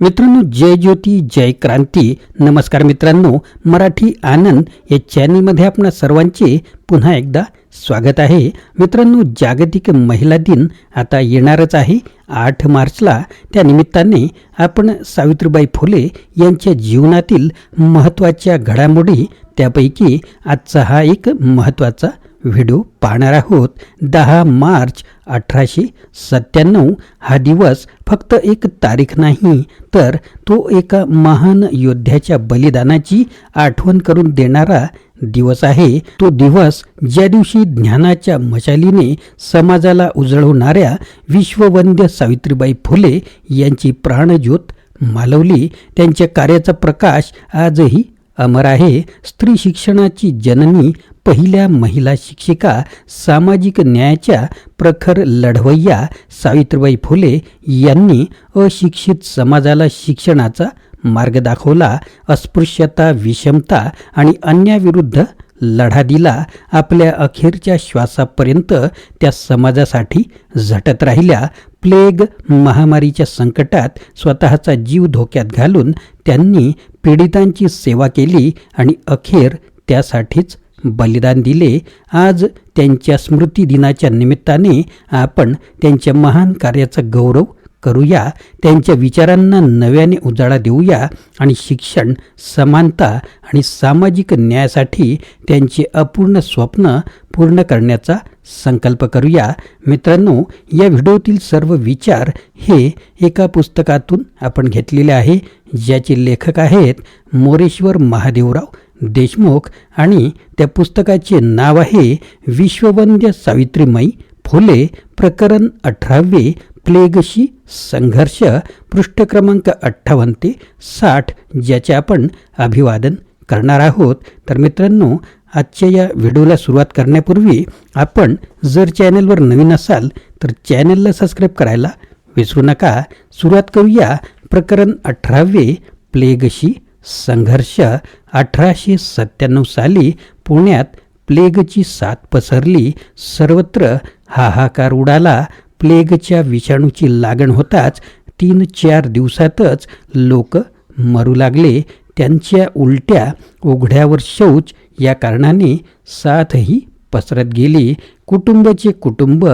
मित्रांनो जय ज्योती जय क्रांती. नमस्कार मित्रांनो मराठी आनंद या चॅनलमध्ये आपणा सर्वांचे पुन्हा एकदा स्वागत आहे. मित्रांनो जागतिक महिला दिन आता येणारच आहे. आठ मार्चला त्यानिमित्ताने आपण सावित्रीबाई फुले यांच्या जीवनातील महत्त्वाच्या घडामोडी त्यापैकी आजचा हा एक महत्त्वाचा व्हिडिओ पाहणार आहोत. दहा मार्च अठराशे सत्त्याण्णव. हा दिवस फक्त एक तारीख नाही तर तो एका महान योद्ध्याच्या बलिदानाची आठवण करून देणारा दिवस आहे. तो दिवस ज्या दिवशी ज्ञानाच्या मशालीने समाजाला उजळवणाऱ्या विश्ववंद्य सावित्रीबाई फुले यांची प्राणज्योत मालवली त्यांच्या कार्याचा प्रकाश आजही अमर आहे. स्त्री शिक्षणाची जननी पहिल्या महिला शिक्षिका सामाजिक न्यायाच्या प्रखर लढवय्या सावित्रीबाई फुले यांनी अशिक्षित समाजाला शिक्षणाचा मार्ग दाखवला. अस्पृश्यता विषमता आणि अन्याविरुद्ध लढा दिला आपल्या अखेरच्या श्वासापर्यंत त्या समाजासाठी झटत राहिल्या. प्लेग महामारीच्या संकटात स्वतःचा जीव धोक्यात घालून त्यांनी पीडितांची सेवा केली आणि अखेर त्यासाठीच बलिदान दिले. आज त्यांच्या स्मृती दिनाच्या निमित्ताने आपण त्यांच्या महान कार्याचा गौरव करूया त्यांच्या विचारांना नव्याने उजाळा देऊया आणि शिक्षण समानता आणि सामाजिक न्यायासाठी त्यांचे अपूर्ण स्वप्न पूर्ण करण्याचा संकल्प करूया. मित्रांनो या व्हिडिओतील सर्व विचार हे एका पुस्तकातून आपण घेतलेले आहे ज्याचे लेखक आहेत मोरेश्वर महादेवराव देशमुख आणि त्या पुस्तकाचे नाव आहे विश्ववंद्य सावित्रीमाई फुले प्रकरण अठरावे प्लेगशी संघर्ष पृष्ठ क्रमांक अठ्ठावन्न ते साठ ज्याचे आपण अभिवादन करणार आहोत. तर मित्रांनो आजच्या या व्हिडिओला सुरुवात करण्यापूर्वी आपण जर चॅनलवर नवीन असाल तर चॅनलला सबस्क्राईब करायला विसरू नका. सुरुवात करूया प्रकरण अठरावे प्लेगशी संघर्ष. अठराशे सत्त्याण्णव साली पुण्यात प्लेगची साथ पसरली. सर्वत्र हाहाकार उडाला. प्लेगच्या विषाणूची लागण होताच तीन चार दिवसातच लोक मरू लागले. त्यांच्या उलट्या उघड्यावर शौच या कारणाने साथही पसरत गेली. कुटुंबाचे कुटुंब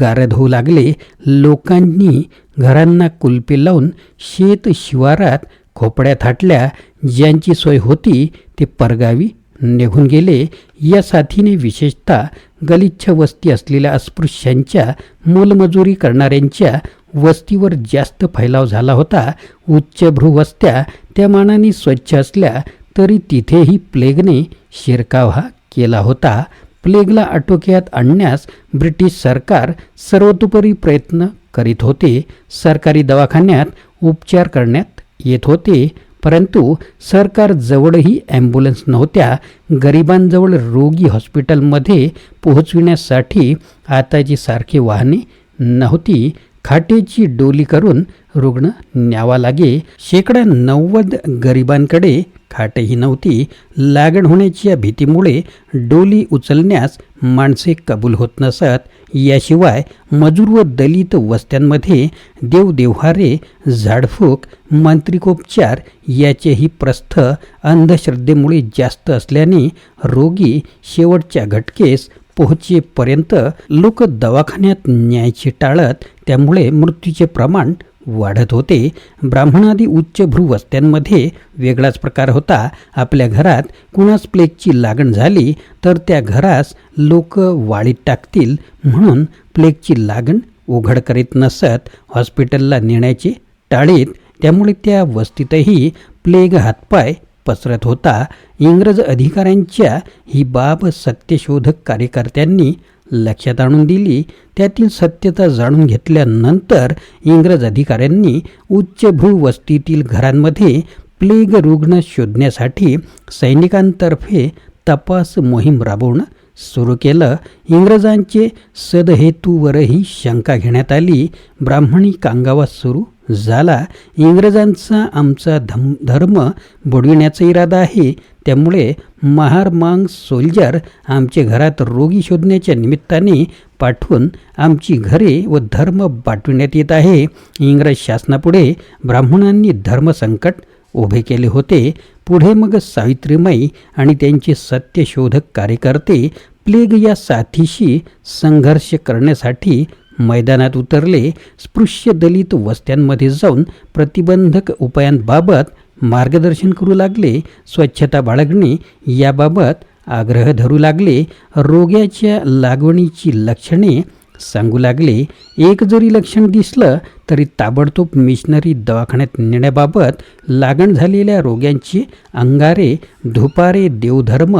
गारद होऊ लागले. लोकांनी घरांना कुलपे लावून शेत शिवारात खोपड्या थाटल्या. ज्यांची सोय होती ते परगावी निघून गेले. या साथीने विशेषतः गलिच्छ वस्ती असलेल्या अस्पृश्यांच्या मोलमजुरी करणाऱ्यांच्या वस्तीवर जास्त फैलाव झाला होता. उच्चभ्रू वस्त्या त्या मानाने स्वच्छ असल्या तरी तिथेही प्लेगने शिरकाव हा केला होता. प्लेगला आटोक्यात आणण्यास ब्रिटिश सरकार सर्वतोपरी प्रयत्न करीत होते. सरकारी दवाखान्यात उपचार करण्यात येत होते. परंतु सरकार जवळही ॲम्ब्युलन्स नव्हत्या गरिबांजवळ रोगी हॉस्पिटलमध्ये पोहोचविण्यासाठी आताची सारखी वाहने नव्हती. खाटेची डोली करून रुग्ण न्यावा लागे. शेकडा नव्वद गरिबांकडे खाटही नव्हती. लागण होण्याच्या भीतीमुळे डोली उचलण्यास माणसे कबूल होत नसत. याशिवाय मजूर व दलित वस्त्यांमध्ये देवदेव्हारे झाडफूक मांत्रिकोपचार याचेही प्रस्थ अंधश्रद्धेमुळे जास्त असल्याने रोगी शेवटच्या घटकेस पोहोचेपर्यंत लोक दवाखान्यात न्यायची टाळत त्यामुळे मृत्यूचे प्रमाण वाढत होते. ब्राह्मणादी उच्च वस्त्यांमध्ये वेगळाच प्रकार होता. आपल्या घरात कुणास प्लेगची लागण झाली तर त्या घरास लोक वाळीत टाकतील म्हणून प्लेगची लागण उघड करीत नसत. हॉस्पिटलला नेण्याचे टाळीत त्यामुळे त्या वस्तीतही प्लेग हातपाय पसरत होता. इंग्रज अधिकाऱ्यांच्या ही बाब सत्यशोधक कार्यकर्त्यांनी लक्षात आणून दिली. त्यातील सत्यता जाणून घेतल्यानंतर इंग्रज अधिकाऱ्यांनी उच्चभू वस्तीतील घरांमध्ये प्लेग रुग्ण शोधण्यासाठी सैनिकांतर्फे तपास मोहीम राबवणं सुरू केलं. इंग्रजांचे सदहेतूवरही शंका घेण्यात आली. ब्राह्मणी कांगावा सुरू झाला. इंग्रजांचा आमचा धम धर्म बुडविण्याचा इरादा आहे. त्यामुळे महार मांग सोल्जर आमचे घरात रोगी शोधण्याच्या निमित्ताने पाठवून आमची घरे व धर्म बाटविण्यात येत आहे. इंग्रज शासनापुढे ब्राह्मणांनी धर्मसंकट उभे केले होते. पुढे मग सावित्रीमाई आणि त्यांचे सत्यशोधक कार्यकर्ते प्लेग या साथीशी संघर्ष करण्यासाठी मैदानात उतरले स्पृश्य दलित वस्त्यांमध्ये जाऊन प्रतिबंधक उपायांबाबत मार्गदर्शन करू लागले स्वच्छता बाळगणे याबाबत आग्रह धरू लागले रोग्याच्या लागवणीची लक्षणे सांगू लागले. एक जरी लक्षण दिसलं तरी ताबडतोब मिशनरी दवाखान्यात नेण्याबाबत लागण झालेल्या रोग्यांची अंगारे धुपारे देवधर्म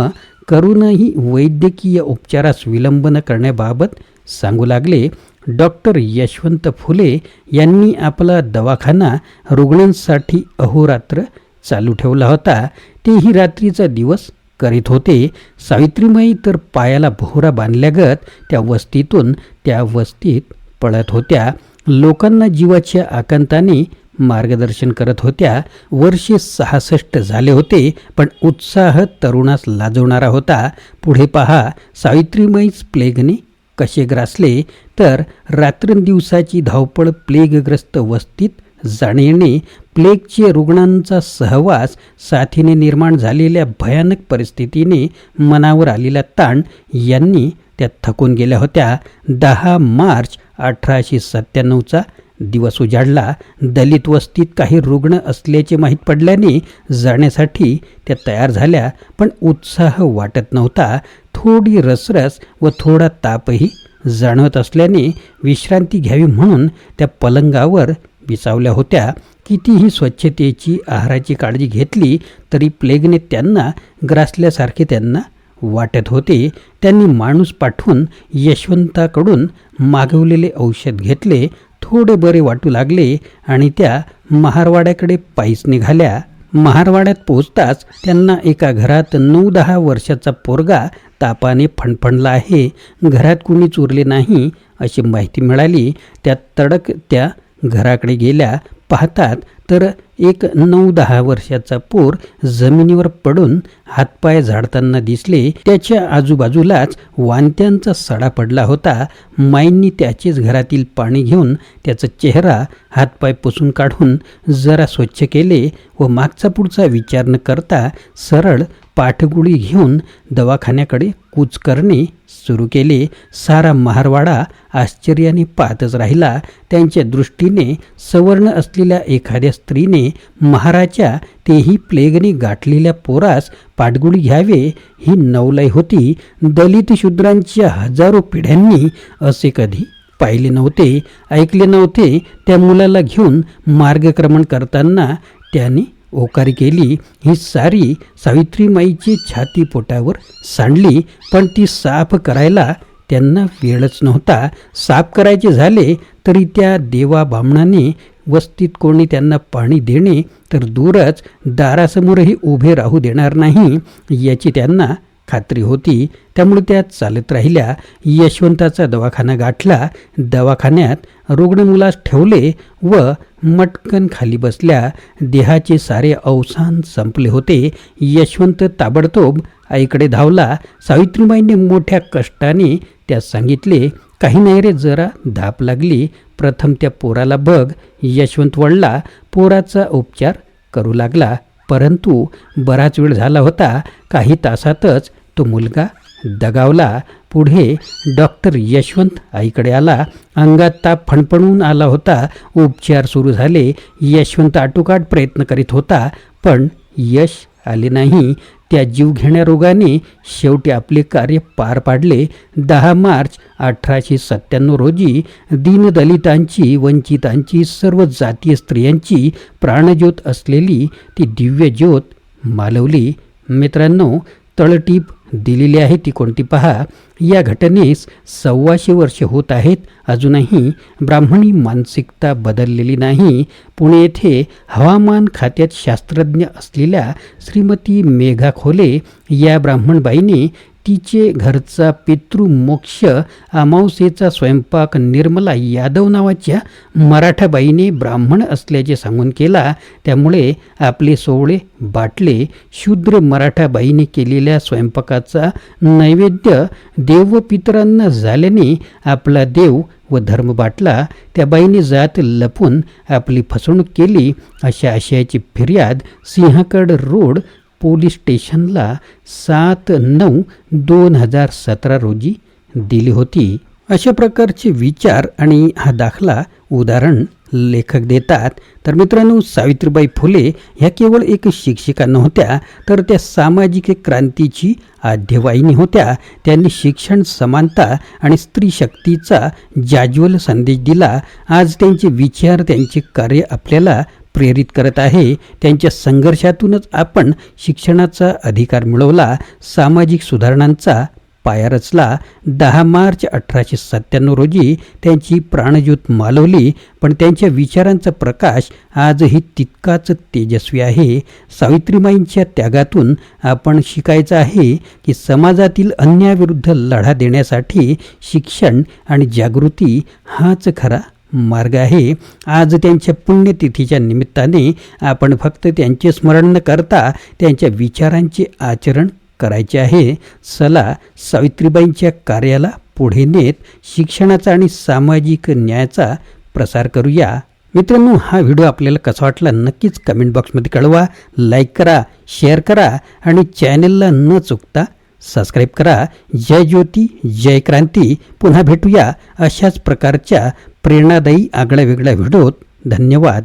करूनही वैद्यकीय उपचारास विलंब न करण्याबाबत सांगू लागले. डॉक्टर यशवंत फुले यांनी आपला दवाखाना रुग्णांसाठी अहोरात्र चालू ठेवला होता. तेही रात्रीचा दिवस करीत होते. सावित्रीमाई तर पायाला भोवरा बांधल्यागत त्या वस्तीतून त्या वस्तीत पळत होत्या. लोकांना जीवाच्या आकांताने मार्गदर्शन करत होत्या. वर्षे सहासष्ट झाले होते पण उत्साह तरुणास लाजवणारा होता. पुढे पहा सावित्रीमाईच प्लेगने कसे ग्रासले तर रात्रंदिवसाची धावपळ प्लेगग्रस्त वस्तीत जाणे येणे प्लेगचे रुग्णांचा सहवास साथीने निर्माण झालेल्या भयानक परिस्थितीने मनावर आलेला ताण यांनी त्या थकून गेल्या होत्या. दहा मार्च अठराशे सत्त्याण्णवचा दिवस उजाडला. दलित वस्तीत काही रुग्ण असल्याचे माहीत पडल्याने जाण्यासाठी त्या तयार झाल्या पण उत्साह वाटत नव्हता. थोडी रसरस व थोडा तापही जाणवत असल्याने विश्रांती घ्यावी म्हणून त्या पलंगावर विसावल्या होत्या. कितीही स्वच्छतेची आहाराची काळजी घेतली तरी प्लेगने त्यांना ग्रासल्यासारखे त्यांना वाटत होते. त्यांनी माणूस पाठवून यशवंताकडून मागवलेले औषध घेतले. थोडे बरे वाटू लागले आणि त्या महारवाड्याकडे पायीच निघाल्या. महारवाड्यात पोचताच त्यांना एका घरात नऊ दहा वर्षाचा पोरगा तापाने फणफणला आहे. घरात कुणी चोरले नाही अशी माहिती मिळाली. त्या तडक त्या घराकडे गेल्या. पाहतात तर एक नऊ दहा वर्षाचा पोर जमिनीवर पडून हातपाय झाडताना दिसले. त्याच्या आजूबाजूलाच वांत्यांचा सडा पडला होता. माईंनी त्याचेच घरातील पाणी घेऊन त्याचा चेहरा हातपाय पुसून काढून जरा स्वच्छ केले व मागचा पुढचा विचार न करता सरळ पाठगुळी घेऊन दवाखान्याकडे कूच करणे सुरू केले. सारा महारवाडा आश्चर्याने पाहतच राहिला. त्यांच्या दृष्टीने सवर्ण असलेल्या एखाद्या स्त्रीने महाराच्या तेही प्लेगने गाठलेल्या पोरास पाठगुळी घ्यावे ही नवलय होती. दलित शूद्रांच्या हजारो पिढ्यांनी असे कधी पाहिले नव्हते ऐकले नव्हते. त्या मुलाला घेऊन मार्गक्रमण करताना त्याने ओकारी केली ही सारी सावित्रीमाईची छाती पोटावर सांडली पण ती साफ करायला त्यांना वेळच नव्हता. साफ करायचे झाले तरी त्या देवा बामणाने वस्तीत कोणी त्यांना पाणी देणे तर दूरच दारासमोरही उभे राहू देणार नाही याची त्यांना खात्री होती. त्यामुळे त्या चालत राहिल्या. यशवंताचा दवाखाना गाठला. दवाखान्यात रुग्ण मुलास ठेवले व मटकन खाली बसल्या. देहाचे सारे अवसान संपले होते. यशवंत ताबडतोब आईकडे धावला. सावित्रीबाईंनी मोठ्या कष्टाने त्यास सांगितले काही नाही रे जरा धाप लागली. प्रथम त्या पोराला बघ. यशवंत वळला. पोराचा उपचार करू लागला. परंतु बराच वेळ झाला होता. काही तासातच तो मुलगा दगावला. पुढे डॉक्टर यशवंत आईकडे आला. अंगात ताप फणफणून आला होता. उपचार सुरू झाले. यशवंत आटोकाट प्रयत्न करीत होता पण यश आले नाही. त्या जीवघेण्या रोगाने शेवटी आपले कार्य पार पाडले. दहा मार्च अठराशे सत्त्याण्णव रोजी दीनदलितांची वंचितांची सर्व जातीय स्त्रियांची प्राणज्योत असलेली ती दिव्य ज्योत मालवली. मित्रांनो तळटीप दिलेली आहे ती कोणती पहा. या घटनेस सव्वाशे वर्ष होत आहेत. अजूनही ब्राह्मणी मानसिकता बदललेली नाही. पुणे येथे हवामान खात्यात शास्त्रज्ञ असलेल्या श्रीमती मेघा खोले या ब्राह्मणबाईने तिचे घरचा पितृमोक्ष अमावसेचा स्वयंपाक निर्मला यादव नावाच्या मराठाबाईने ब्राह्मण असल्याचे सांगून केला. त्यामुळे आपले सोवळे बाटले शूद्र मराठाबाईने केलेल्या स्वयंपाकाचा नैवेद्य देवपितरांना झाल्याने आपला देव व धर्म बाटला त्या बाईने जात लपून आपली फसवणूक केली. अशा आशयाची फिर्याद सिंहगड रोड पोलीस स्टेशनला सात नऊ दोन हजार सतरा रोजी दिली होती. अशा प्रकारचे विचार आणि हा दाखला उदाहरण लेखक देतात. तर मित्रांनो सावित्रीबाई फुले ह्या केवळ एक शिक्षिका नव्हत्या तर त्या सामाजिक क्रांतीची आद्यवाहिनी होत्या. त्यांनी शिक्षण समानता आणि स्त्री शक्तीचा जाज्वल संदेश दिला. आज त्यांचे विचार त्यांचे कार्य आपल्याला प्रेरित करत आहे. त्यांच्या संघर्षातूनच आपण शिक्षणाचा अधिकार मिळवला सामाजिक सुधारणांचा पाया रचला. दहा मार्च अठराशे सत्त्याण्णव रोजी त्यांची प्राणज्योत मालवली पण त्यांच्या विचारांचा प्रकाश आजही तितकाच तेजस्वी आहे. सावित्रीबाईंच्या त्यागातून आपण शिकायचं आहे की समाजातील अन्यायाविरुद्ध लढा देण्यासाठी शिक्षण आणि जागृती हाच खरा मार्ग आहे. आज त्यांच्या पुण्यतिथीच्या निमित्ताने आपण फक्त त्यांचे स्मरण न करता त्यांच्या विचारांचे आचरण करायचे आहे. चला सावित्रीबाईंच्या कार्याला पुढे नेत शिक्षणाचा आणि सामाजिक न्यायाचा प्रसार करूया. मित्रांनो हा व्हिडिओ आपल्याला कसा वाटला नक्कीच कमेंट बॉक्समध्ये कळवा. लाईक करा शेअर करा आणि चॅनलला न चुकता सबस्क्राईब करा. जय ज्योती जय क्रांती. पुन्हा भेटूया अशाच प्रकारच्या प्रेरणादायी आगळ्या वेगळ्या व्हिडिओत. धन्यवाद.